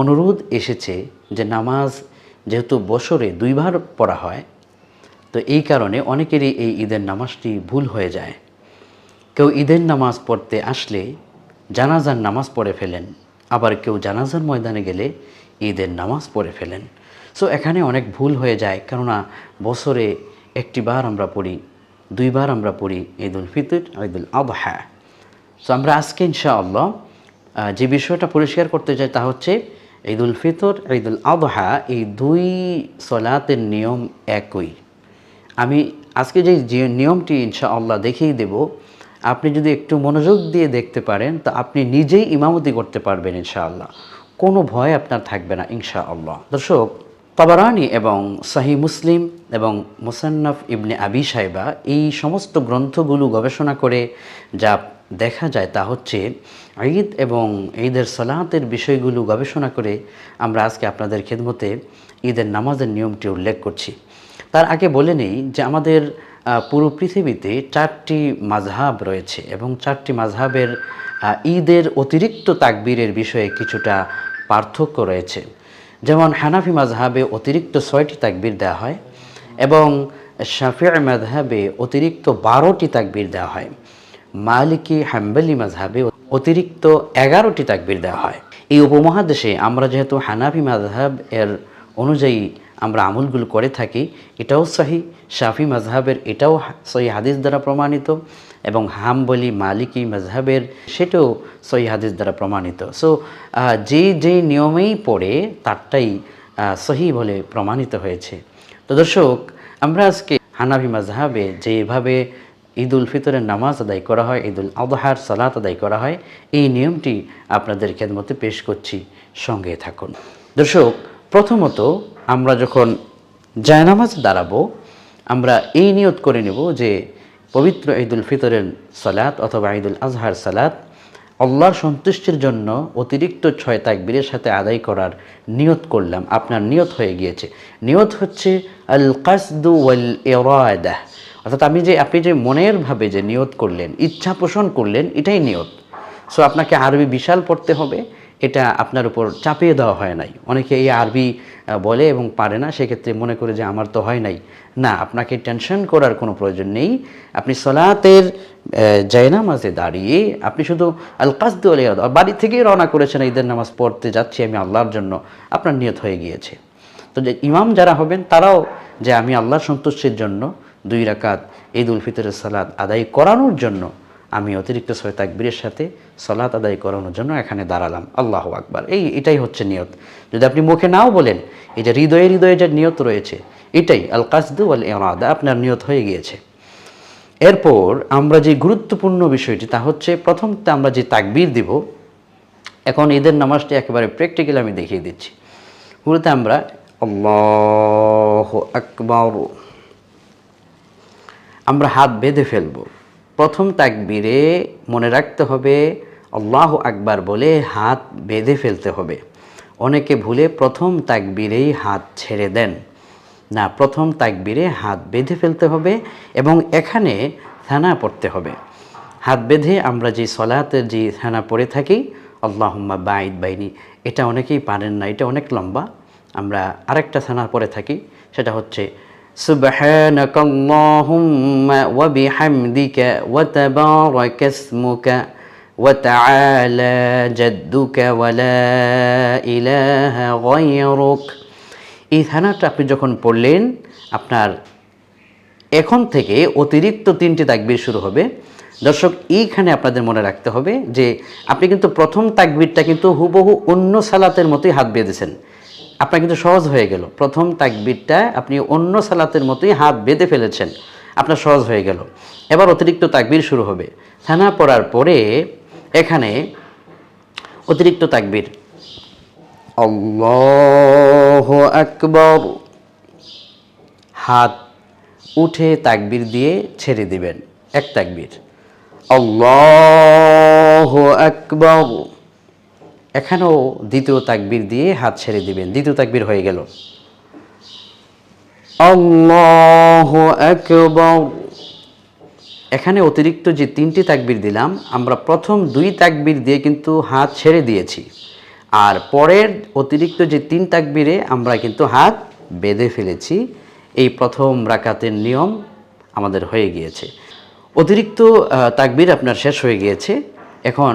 অনুরোধ এসেছে যে নামাজ যেহেতু বছরে দুইবার পড়া হয়, তো এই কারণে অনেকেরই এই ঈদের নামাজটি ভুল হয়ে যায়। কেউ ঈদের নামাজ পড়তে আসলে জানাজার নামাজ পড়ে ফেলেন, আবার কেউ জানাজার ময়দানে গেলে ঈদের নামাজ পড়ে ফেলেন। সো এখানে অনেক ভুল হয়ে যায়, কেননা বছরে একটি বার আমরা পড়ি, দুইবার আমরা পড়ি ঈদ উল ফিতর ঈদ উল আবহা সো আমরা আজকে ইনশাআল্লাহ যে বিষয়টা পরিষ্কার করতে চাই তা হচ্ছে ঈদ উল ফিতর, ঈদুল আবহা এই দুই সলাতের নিয়ম একই। আমি আজকে যে নিয়মটি ইনশাআল্লাহ দেখিয়ে দেব, আপনি যদি একটু মনোযোগ দিয়ে দেখতে পারেন, তা আপনি নিজেই ইমামতি করতে পারবেন ইনশাআল্লাহ। কোনো ভয় আপনার থাকবে না ইনশাআল্লাহ। দর্শক, তবারানি এবং সাহি মুসলিম এবং মুসান্নফ ইবনে আবি সাহেবা এই সমস্ত গ্রন্থগুলো গবেষণা করে যা দেখা যায় তা হচ্ছে ঈদ এবং ঈদের সালাতের বিষয়গুলো গবেষণা করে আমরা আজকে আপনাদের খেদমতে ঈদের নামাজের নিয়মটি উল্লেখ করছি। তার আগে বলে নেই যে আমাদের পুরো পৃথিবীতে চারটি মাঝহাব রয়েছে এবং চারটি মাঝহাবের ঈদের অতিরিক্ত তাকবীরের বিষয়ে কিছুটা পার্থক্য রয়েছে। যেমন হানাফি মাঝহাবে অতিরিক্ত ছয়টি তাকবীর দেওয়া হয় এবং শাফিয়া মাঝহাবে অতিরিক্ত বারোটি তাকবীর দেওয়া হয়। মালিকি হাম্বলি মাঝহাবে অতিরিক্ত এগারোটি তাকবির দেওয়া হয়। এই উপমহাদেশে আমরা যেহেতু হানাফি মাযহাব এর অনুযায়ী আমরা আমলগুলো করে থাকি, এটাও সহি, শাফি মাযহাবের এটাও সহি হাদিস দ্বারা প্রমাণিত এবং হাম্বলি মালিকি মাযহাবের সেটাও সহি হাদিস দ্বারা প্রমাণিত। সো যে যে নিয়মেই পড়ে তারটাই সহি বলে প্রমাণিত হয়েছে। তো দর্শক, আমরা আজকে হানাফি মাযহাবে যেভাবে ঈদ উল ফিতরের নামাজ আদায় করা হয় ঈদ উল আদহার সালাত আদায় করা হয়। এই নিয়মটি আপনাদের খেদমতে পেশ করছি। সঙ্গে থাকুন। দর্শক, প্রথমত আমরা যখন জায়নামাজ দাঁড়াবো, আমরা এই নিয়ত করে নেব যে পবিত্র ঈদ উল ফিতরের সালাত অথবা ঈদ উল আজহার সালাত আল্লাহর সন্তুষ্টির জন্য অতিরিক্ত ছয় তাকবীরের সাথে আদায় করার নিয়ত করলাম। আপনার নিয়ত হয়ে গিয়েছে। নিয়ত হচ্ছে আল কাসদু ওয়াল ইরাদা অর্থাৎ আমি যে, আপনি যে মনের ভাবে যে নিয়ত করলেন, ইচ্ছা পোষণ করলেন, এটাই নিয়ত। সো আপনাকে আরবি বিশাল পড়তে হবে, এটা আপনার উপর চাপিয়ে দেওয়া হয় নাই। অনেকে এই আরবি বলে এবং পারে না, সেক্ষেত্রে মনে করে যে আমার তো হয় নাই। না, আপনাকে টেনশন করার কোনো প্রয়োজন নেই। আপনি সলাতের জায়নামাজে দাঁড়িয়ে আপনি শুধু আল কাসদু বাড়ি থেকেই রওনা করেছেন, ঈদের নামাজ পড়তে যাচ্ছি আমি আল্লাহর জন্য, আপনার নিয়ত হয়ে গিয়েছে। তো যে ইমাম যারা হবেন, তারাও যে আমি আল্লাহর সন্তুষ্টির জন্য দুই রাকাত ঈদ উল ফিতরের সালাদ আদায় করানোর জন্য আমি অতিরিক্ত ছয় তাকবীরের সাথে সলাত আদায় করানোর জন্য এখানে দাঁড়ালাম। আল্লাহ আকবার। এই, এটাই হচ্ছে নিয়ত। যদি আপনি মুখে নাও বলেন যে হৃদয়ে হৃদয়ে যে নিয়ত রয়েছে, এটাই আল কাসদু আল ইরাদা আপনার নিয়ত হয়ে গিয়েছে। এরপর আমরা যে গুরুত্বপূর্ণ বিষয়টি, তা হচ্ছে প্রথমতে আমরা যে তাকবীর দিব, এখন ঈদের নামাজটি একেবারে প্র্যাকটিক্যাল আমি দেখিয়ে দিচ্ছি। শুরুতে আমরা আল্লাহ আকবর। আমরা হাত বেঁধে ফেলব। প্রথম তাকবীরে মনে রাখতে হবে, আল্লাহ আকবার বলে হাত বেঁধে ফেলতে হবে। অনেকে ভুলে প্রথম তাকবীরেই হাত ছেড়ে দেন। না, প্রথম তাকবীরে হাত বেঁধে ফেলতে হবে এবং এখানে থানা পড়তে হবে। হাত বেঁধে আমরা যে সলাতের যে থানা পড়ে থাকি, আল্লাহুম্মা বাইদ বাইনি, এটা অনেকেই পারেন না, এটা অনেক লম্বা। আমরা আরেকটা থানা পড়ে থাকি, সেটা হচ্ছে سبحانك اللهم وبحمدك وتبارك اسمك وتعالى جدك ولا إله غيرك এই থানাটা আপনি যখন পড়লেন আপনার এখন থেকে অতিরিক্ত তিনটি তাকবীর শুরু হবে দর্শক এইখানে আপনাদের মনে রাখতে হবে যে আপনি কিন্তু প্রথম তাকবীরটা কিন্তু হুবহু অন্য সালাতের মতোই হাত বেঁধেছেন আপনার কিন্তু সহজ হয়ে গেল। প্রথম তাকবীরটা আপনি অন্য সালাতের মতোই হাত বেঁধে ফেলেছেন আপনার সহজ হয়ে গেল। এবার অতিরিক্ত তাকবির শুরু হবে। থানা পড়ার পরে এখানে অতিরিক্ত তাকবীর। আল্লাহ আকবর। হাত উঠে তাকবির দিয়ে ছেড়ে দিবেন এক তাকবীর। আল্লাহ আকবর। এখানেও দ্বিতীয় তাকবির দিয়ে হাত ছেড়ে দিবেন। দ্বিতীয় তাকবির হয়ে গেল। এখানে অতিরিক্ত যে তিনটি তাকবির দিলাম, আমরা প্রথম দুই তাকবির দিয়ে কিন্তু হাত ছেড়ে দিয়েছি। আর পরের অতিরিক্ত যে তিন তাকবিরে আমরা কিন্তু হাত বেঁধে ফেলেছি। এই প্রথম রাকাতের নিয়ম আমাদের হয়ে গিয়েছে। অতিরিক্ত তাকবির আপনার শেষ হয়ে গিয়েছে। এখন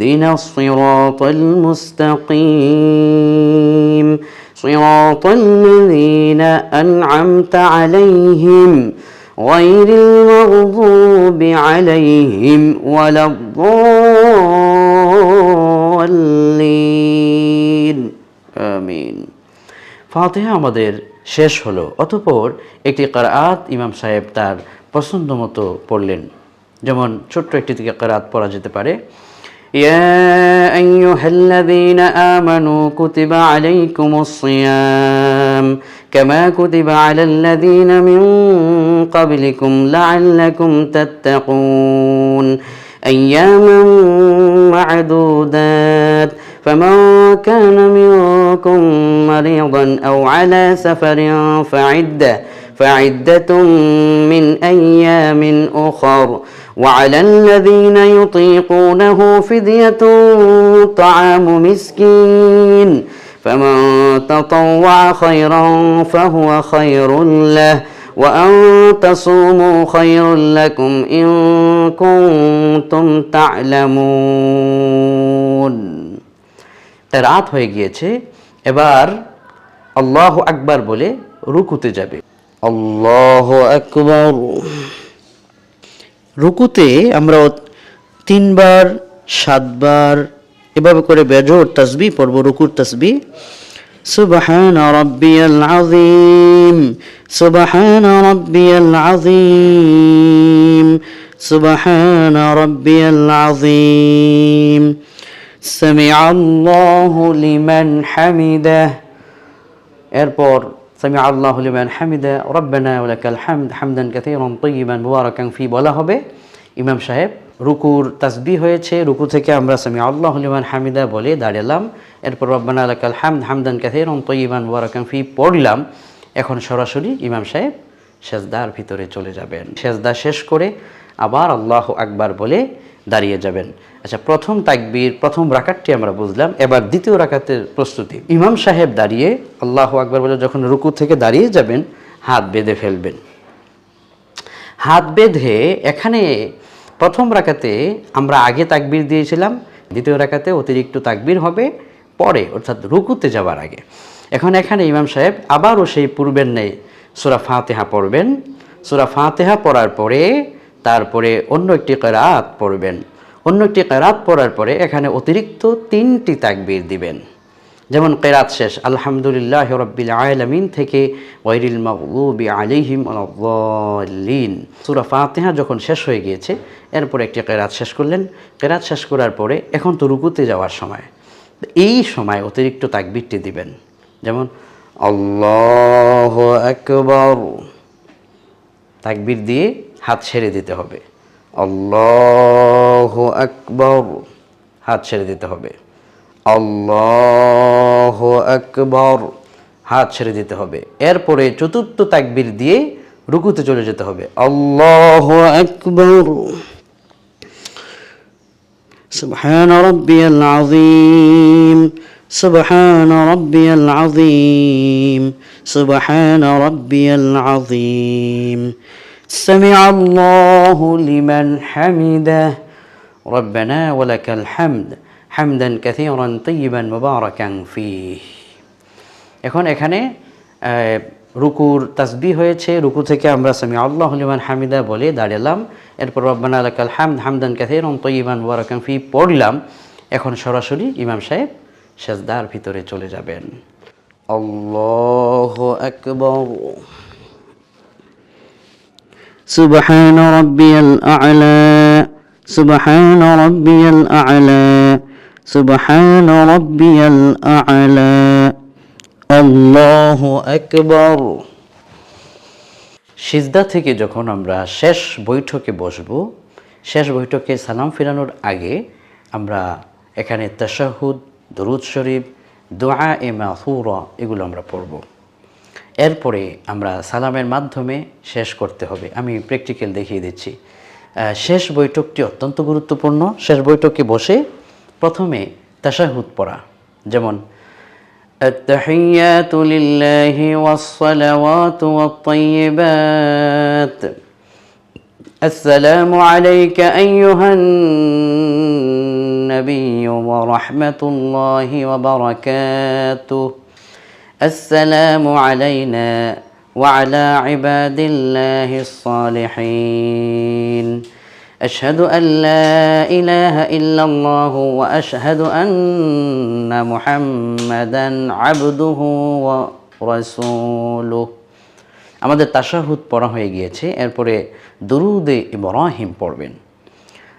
اهدنا الصراط المستقيم صراط الذين أنعمت عليهم غير المغضوب عليهم ولا الضالين آمين ফাতিহা আমাদের শেষ হলো অতঃপর একটি কারাত ইমাম সাহেব তার পছন্দ মতো পড়লেন যেমন ছোট্ট একটি থেকে কারাত পড়া যেতে পারে يا أيها الذين آمنوا كتب عليكم الصيام كما كتب على الذين من قبلكم لعلكم تتقون أياما معدودات فمن كان منكم مريضا أو على سفر فعدة فعدة من أيام أخر وعلى الذين يطيقونه فدية طعام مسكين فمن تطوع خيرا فهو خير له وأن تصوموا خير لكم إن كنتم تعلمون রাত হয়ে গিয়েছে এবার আল্লাহ আকবার বলে রুকুতে যাবে আল্লাহ আকবার রুকুতে আমরা তিনবার সাতবার এভাবে করে বেজোর তসবি পড়ব রুকুর তসবি سبحان ربي العظيم سبحان ربي العظيم سبحان ربي العظيم سمع الله لمن حمده এরপর সামি আল্লাহ লিমান হামিদা, রব্বানা ওলাকাল হামদ, হামদান কাথীরান তয়্যিবান মুবারাকান ফি, বলা হবে। ইমাম সাহেব, রুকুর তাসবি হয়েছে, রুকু থেকে আমরা সামি আল্লাহ লিমান হামিদা বলে দাঁড়ালাম। এরপর রব্বানা ওলাকাল হামদ, হামদান কাথীরান তয়্যিবান মুবারাকান ফি পড়লাম। এখন সরাসরি ইমাম সাহেব সেজদার ভিতরে চলে যাবেন। সেজদা শেষ করে আবার আল্লাহ আকবার বলে দাঁড়িয়ে যাবেন। আচ্ছা প্রথম তাকবীর, প্রথম রাকাতটি আমরা বুঝলাম। এবার দ্বিতীয় রাকাতের প্রস্তুতি। ইমাম সাহেব দাঁড়িয়ে আল্লাহ আকবার বলে যখন রুকু থেকে দাঁড়িয়ে যাবেন, হাত বেঁধে ফেলবেন। হাত বেঁধে এখানে প্রথম রাকাতে আমরা আগে তাকবীর দিয়েছিলাম, দ্বিতীয় রাকাতে অতিরিক্ত তাকবীর হবে, পরে, অর্থাৎ রুকুতে যাওয়ার আগে। এখন এখানে ইমাম সাহেব আবারও সেই পূর্বের নেই সুরা ফাতেহা পড়বেন। সুরা ফাতেহা পড়ার পরে তারপরে অন্য একটি কেরাত পড়বেন। অন্য একটি কেরাত পড়ার পরে এখানে অতিরিক্ত তিনটি তাকবির দিবেন। যেমন কেরাত শেষ, আলহামদুলিল্লাহ রব্বিল আলামিন থেকে ওয়াইরিল মাগলুবি আলাইহিম আলাদ্দাল্লিন সূরা ফাতিহা যখন শেষ হয়ে গিয়েছে, এরপরে একটি কেরাত শেষ করলেন। কেরাত শেষ করার পরে এখন তো রুকুতে যাওয়ার সময়। এই সময় অতিরিক্ত তাকবিরটি দিবেন। যেমন, আল্লাহ আকবর তাকবির দিয়ে হাত ছেড়ে দিতে হবে আল্লাহ আকবর হাত ছেড়ে দিতে হবে আল্লাহ আকবর হাত ছেড়ে দিতে হবে এরপরে চতুর্থ তাকবীর দিয়ে রুকুতে চলে যেতে হবে আল্লাহ আকবর سبحان ربي العظيم سبحان ربي العظيم سبحان ربي العظيم سمع الله لمن حمده ربنا ولك الحمد حمدا كثيرا طيبا مباركا فيه এখন এখানে আহ, রুকুর তাসবি হয়েছে রুকু থেকে আমরা সামি আল্লাহ লিমান হামিদা বলে দাঁড়ালাম এরপর রব্বানা আলাকাল হামদ হামদান কাথিরন তৈবান ওয়ারাকান ফি পড়লাম এখন সরাসরি ইমাম সাহেব সেজদার ভিতরে চলে যাবেন আল্লাহ আকবর سبحان ربي الأعلى سبحان ربي الأعلى سبحان ربي الأعلى الله أكبر সিজদা থেকে যখন আমরা শেষ বৈঠকে বসব শেষ বৈঠকে সালাম ফিরানোর আগে আমরা এখানে তাশাহুদ দরুদ শরীফ দোয়া এ মাসুরা এগুলো আমরা পড়ব এরপরে আমরা সালামের মাধ্যমে শেষ করতে হবে আমি প্র্যাকটিক্যাল দেখিয়ে দিচ্ছি আহ, শেষ বৈঠকটি অত্যন্ত গুরুত্বপূর্ণ শেষ বৈঠকে বসে প্রথমে তাশাহুদ পড়া যেমন التحيات لله والصلوات والطيبات السلام عليك أيها النبي ورحمة الله وبركاته السلام علينا وعلى عباد الله الصالحين أشهد أن لا إله إلا الله وأشهد أن محمدا عبده ورسوله আমাদের তাশাহুদ পড়া হয়ে গিয়েছে এরপরে দরুদে ইব্রাহিম পড়বেন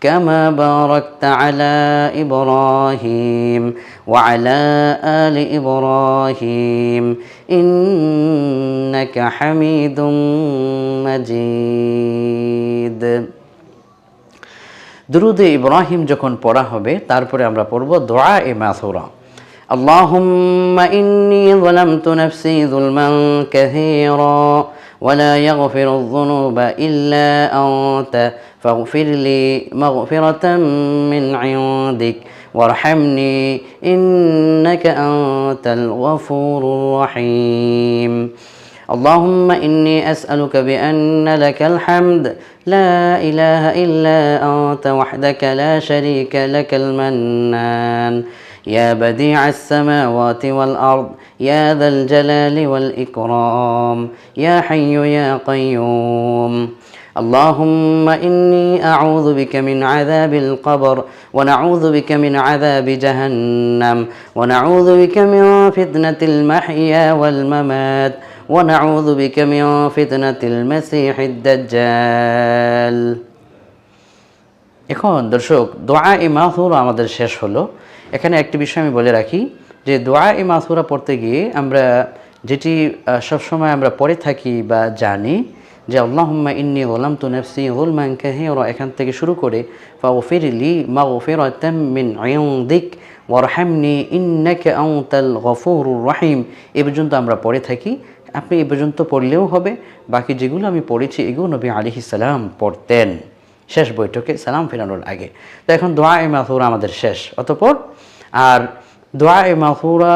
كما باركت على إبراهيم وعلى آل إبراهيم إنك حميد مجيد দুরুদে ইব্রাহিম যখন পড়া হবে তারপরে আমরা পড়ব দোয়া এ মাসুরা اللهم إني ظلمت نفسي ظلما كثيرا ولا يغفر الذنوب إلا أنت فاغفر لي مغفرة من عندك وارحمني إنك أنت الغفور الرحيم. اللهم إني أسألك بأن لك الحمد. لا إله إلا أنت وحدك لا شريك لك المنان. يا بديع السماوات والأرض يا ذا الجلال والإكرام يا حي يا قيوم. اللهم إني أعوذ بك من عذاب القبر ونعوذ بك من عذاب جهنم ونعوذ بك من فتنة المحيا والممات ونعوذ بك من فتنة المسيح الدجال. এখন দর্শক, দোয়া এ মাসুরা আমাদের শেষ হলো। এখানে একটি বিষয় আমি বলে রাখি যে, দোয়া এ মাসুরা পড়তে গিয়ে আমরা যেটি সবসময় আমরা পড়ে থাকি বা জানি যে, আল্লাহুম্মা ইন্নি গোলাম তু নফসি গুলমান কাহিরা এখান থেকে শুরু করে, ফাগফির লি মা মাগফিরাতাম মিন ইনদিক ওয়ারহামনি ইন্নাকা আনতাল গফুরুর রহিম এ পর্যন্ত আমরা পড়ে থাকি। আপনি এ পর্যন্ত পড়লেও হবে, বাকি যেগুলো আমি পড়েছি এগুলো নবী আলিহিস সালাম পড়তেন। শেষ বৈঠকে সালাম ফেরানোর আগে। তো এখন দোয়া এ মাথুরা আমাদের শেষ। অতপর আর দোয়া এ মাথুরা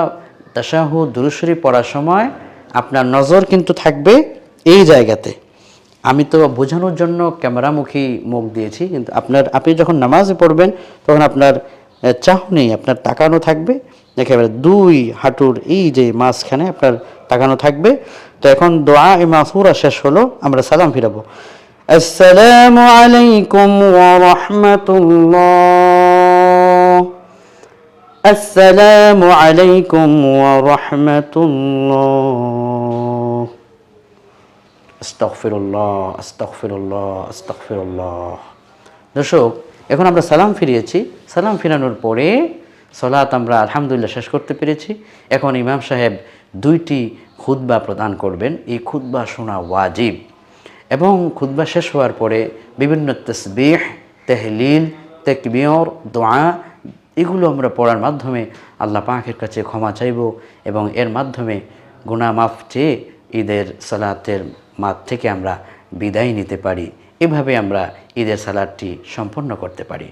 তাসাহু দুরুশরী পড়ার সময় আপনার নজর কিন্তু থাকবে এই জায়গাতে। আমি তো বোঝানোর জন্য ক্যামেরামুখী মুখ দিয়েছি, কিন্তু আপনার, আপনি যখন নামাজে পড়বেন, তখন আপনার চাহনি আপনার তাকানো থাকবে। একেবারে দুই হাঁটুর এই যে মাঝখানে আপনার তাকানো থাকবে। তো এখন দোয়া এ মাসুরা শেষ হলো, আমরা সালাম ফিরাবো। আসসালামু আলাইকুম ওয়া রাহমাতুল্লাহ। আসসালামু আলাইকুম ওয়া রাহমাতুল্লাহ। আস্তাগফিরুল্লাহ আস্তাগফিরুল্লাহ আস্তাগফিরুল্লাহ। দর্শক, এখন আমরা সালাম ফিরিয়েছি। সালাম ফিরানোর পরে সলাত আমরা আলহামদুলিল্লাহ শেষ করতে পেরেছি। এখন ইমাম সাহেব দুইটি খুতবা প্রদান করবেন। এই খুতবা শোনা ওয়াজিব। এবং খুদ্া শেষ হওয়ার পরে বিভিন্ন তসবিহ, তেহলিল, তেকবিয়র, দোয়া, এগুলো আমরা পড়ার মাধ্যমে আল্লাহ পাখের কাছে ক্ষমা চাইব এবং এর মাধ্যমে গুণামাফ মাফ চেয়ে ঈদের সালাতের মাঠ থেকে আমরা বিদায় নিতে পারি। এভাবে আমরা ঈদের সালাদটি সম্পন্ন করতে পারি।